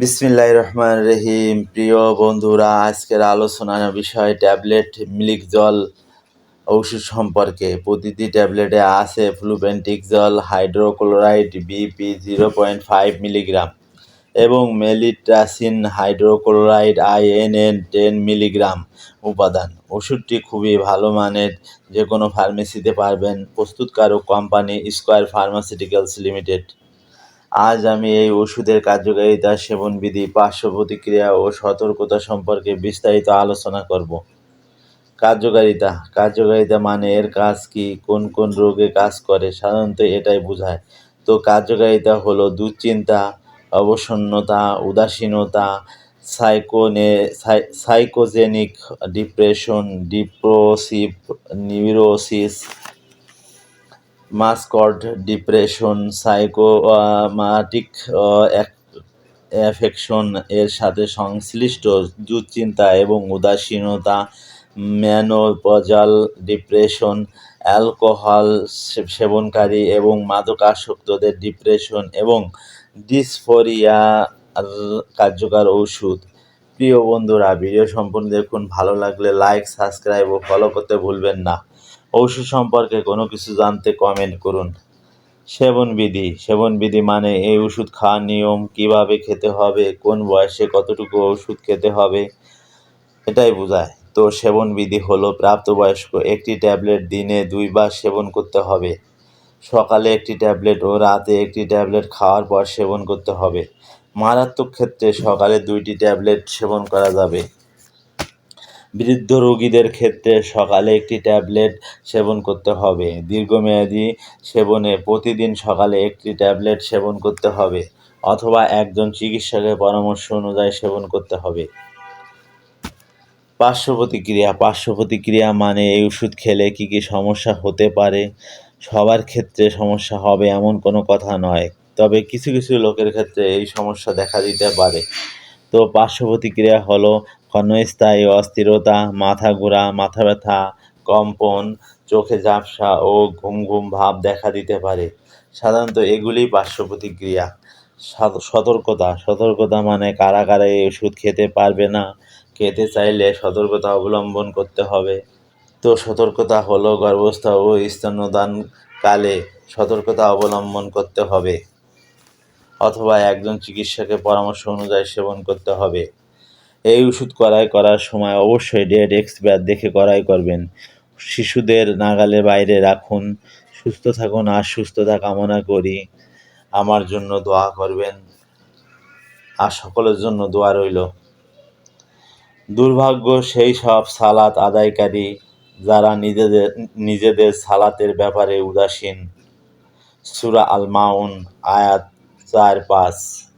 বিসমিল্লাহ রহমান রহিম। প্রিয় বন্ধুরা, আজকের আলোচনার বিষয় ট্যাবলেট, মিলিক জল ওষুধ সম্পর্কে। প্রতিটি ট্যাবলেটে আছে flupentixol, hydrochloride, BP zero point five milligram এবং melitracin, hydrochloride INN ten milligram উপাদান। ওষুধটি খুবই ভালো মানের যে কোনো ফার্মেসিতে পারবেন। প্রস্তুতকারক কোম্পানি স্কোয়ার ফার্মাসিউটিক্যালস লিমিটেড। আজ আমি এই ওষুধের কার্যকারিতা, সেবনবিধি পার্শ্ব প্রতিক্রিয়া ও সতর্কতা সম্পর্কে বিস্তারিত আলোচনা করব। কার্যকারিতা। কার্যকারিতা মানে এর কাজ কি, কোন কোন রোগে কাজ করে, সাধারণত এটাই বোঝায়। তো কার্যকারিতা হলো দুশ্চিন্তা, অবসন্নতা, উদাসীনতা, সাইকোনে psychogenic depression, depressive neurosis masked depression, psychosomatic affection এর সাথে সংশ্লিষ্ট দুশ্চিন্তা এবং উদাসীনতা, ম্যানোপজাল, ডিপ্রেশন, অ্যালকোহল সেবনকারী এবং মাদকাসক্তদের ডিপ্রেশন এবং ডিসফোরিয়া কার্যকর ঔষধ প্রিয় বন্ধুরা, ভিডিও সম্পূর্ণ দেখুন। ভালো লাগলে লাইক, সাবস্ক্রাইব ও ফলো করতে ভুলবেন না। ঔষধ সম্পর্কে কোনো কিছু জানতে কমেন্ট করুন। সেবনবিধি সেবনবিধি মানে এই ওষুধ খাওয়ার নিয়ম, কীভাবে খেতে হবে, কোন বয়সে কতটুকু ওষুধ খেতে হবে, এটাই বোঝায়। তো সেবনবিধি হলো প্রাপ্তবয়স্ক একটি ট্যাবলেট দিনে দুইবার সেবন করতে হবে। সকালে একটি ট্যাবলেট ও রাতে একটি ট্যাবলেট খাওয়ার পর সেবন করতে হবে। মারাত্মক ক্ষেত্রে সকালে দুইটি ট্যাবলেট সেবন করা যাবে। বৃদ্ধ রোগীদের ক্ষেত্রে সকালে একটি ট্যাবলেট সেবন করতে হবে। দীর্ঘমেয়াদী সেবনে প্রতিদিন সকালে একটি ট্যাবলেট সেবন করতে হবে অথবা একজন চিকিৎসকের পরামর্শ অনুযায়ী সেবন করতে হবে। পার্শ্ব প্রতিক্রিয়া। পার্শ্ব প্রতিক্রিয়া মানে এই ওষুধ খেলে কী কী সমস্যা হতে পারে? সবার ক্ষেত্রে সমস্যা হবে এমন কোনো কথা নয়, তবে কিছু কিছু লোকের ক্ষেত্রে এই সমস্যা দেখা দিতে পারে। তো পার্শ্ব প্রতিক্রিয়া হলো ক্ষণস্থায়ী অস্থিরতা, মাথা ঘোরা, মাথা ব্যথা, কম্পন, চোখে ঝাপসা ও ঘুম ঘুম ভাব দেখা দিতে পারে। সাধারণত এগুলি পার্শ্ব প্রতিক্রিয়া সতর্কতা। সতর্কতা মানে কারা কারা এই ওষুধ খেতে পারবে না? খেতে চাইলে সতর্কতা অবলম্বন করতে হবে। তো সতর্কতা হলো গর্ভস্থ ও স্তন্যদানকালে সতর্কতা অবলম্বন করতে হবে। অথবা একজন চিকিৎসকের পরামর্শ অনুযায়ী সেবন করতে হবে। এই ওষুধ করাই করার সময় অবশ্যই ডেট এক্সপায়ার দেখে করাই করবেন। শিশুদের নাগালের বাইরে রাখুন, সুস্থ থাকুন আর সুস্থতা কামনা করি। আমার জন্য দোয়া করবেন। আর সকলের জন্য দোয়া রইল। দুর্ভাগ্য সেই সব সালাত আদায়কারী যারা নিজেদের নিজেদের সালাতের ব্যাপারে উদাসীন। সুরা আল মাউন আয়াত चार पास।